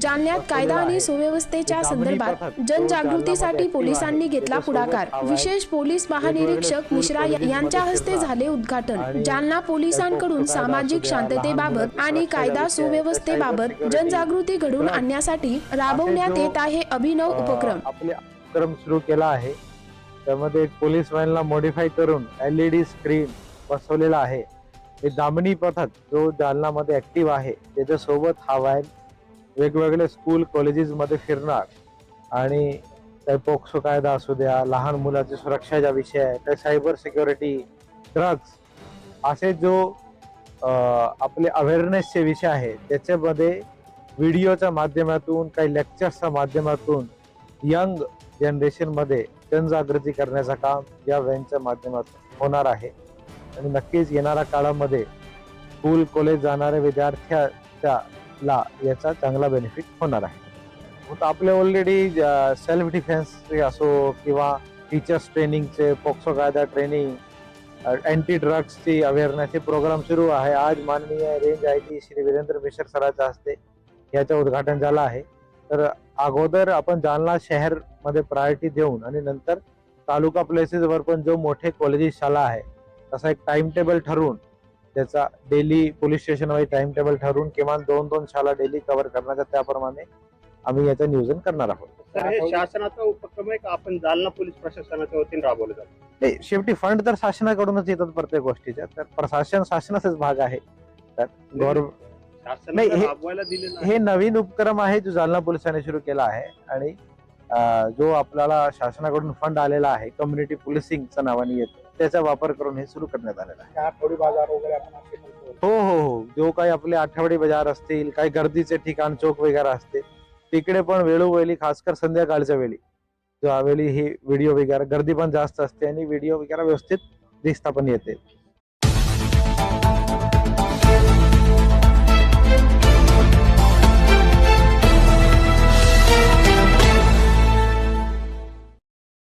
जालन्यात कायदा आणि सुव्यवस्थेच्या संदर्भात जनजागृतीसाठी पोलिसांनी घेतला पुढाकार. विशेष पोलीस महानिरीक्षक मिश्रा यांच्या हस्ते झाले उद्घाटन. जालना पोलिसांकडून सामाजिक शांततेबाबत आणि कायदा सुव्यवस्थेबाबत जनजागृती घडवून आणण्यासाठी राबवण्यात येत आहे अभिनव उपक्रम. आपले उपक्रम सुरू केला आहे. त्यामध्ये पोलीस व्हॅनला मॉडीफाय करून एल ई डी स्क्रीन बसवलेला आहे. हे दामिनी पथक जो जालनामध्ये ऍक्टिव्ह आहे त्याच्यासोबत हा व्हॅन वेगवेगळे स्कूल कॉलेजेसमध्ये फिरणार. आणि काही पोक्सो कायदा असू द्या लहान मुलाची सुरक्षाचा विषय आहे काही सायबर सिक्युरिटी ड्रग्स असे जो आपले अवेअरनेसचे विषय आहे त्याच्यामध्ये व्हिडिओच्या माध्यमातून काही लेक्चर्सच्या माध्यमातून यंग जनरेशनमध्ये जनजागृती करण्याचं काम या व्हॅनच्या माध्यमातून होणार आहे. आणि नक्कीच येणाऱ्या काळामध्ये स्कूल कॉलेज जाणाऱ्या विद्यार्थ्याच्या ला याचा चांगला बेनिफिट होणार आहे. तर आपले ऑलरेडी सेल्फ डिफेन्स असो किंवा टीचर्स ट्रेनिंगचे पोक्सो कायदा ट्रेनिंग अँटी ड्रग्सची अवेअरनेसचे प्रोग्राम सुरू आहे. आज माननीय range I T Shri Virendra Mishra सरांच्या हस्ते याचं उद्घाटन झालं आहे. तर अगोदर आपण जालना शहरमध्ये प्रायोरिटी देऊन आणि नंतर तालुका प्लेसेसवर पण जो मोठे कॉलेजेस शाळा आहे तसा एक टाइम टेबल ठरवून त्याचा daily police station wise time table ठरवून किमान दोन दोन शाळा डेली कव्हर करण्याचा त्याप्रमाणे आम्ही याचं नियोजन करणार आहोत. तर हे शासनाचा उपक्रम आहे का? आपण जालना पोलीस प्रशासनाच्या वतीने राबवलं जातं. नाही शेवटी फंड तर शासनाकडूनच येतात प्रत्येक गोष्टीच्या. तर प्रशासन शासनाचाच भाग आहे. तर गव्हर्नमेंट नाही, शासनाने हे- राबवायला दिलेलं आहे. हे नवीन उपक्रम आहे जो जालना पोलिसांनी सुरू केला आहे. आणि अं, जो आपल्याला शासनाकडून फंड आलेला आहे. कम्युनिटी पोलिसिंगच्या नावाने येतो. त्याचा वापर करून हे सुरू करण्यात आलेलं आहे. आठवडी बाजार वगैरे आपण असे म्हणतो. हो हो हो. जो काही आपले आठवडी बाजार असतील काही गर्दीचे ठिकाण चौक वगैरे असते तिकडे पण वेळोवेळी खासकर संध्याकाळच्या वेळी ज्यावेळी ही व्हिडिओ वगैरे गर्दी पण जास्त असते आणि व्हिडिओ वगैरे व्यवस्थित दिसता पण येते.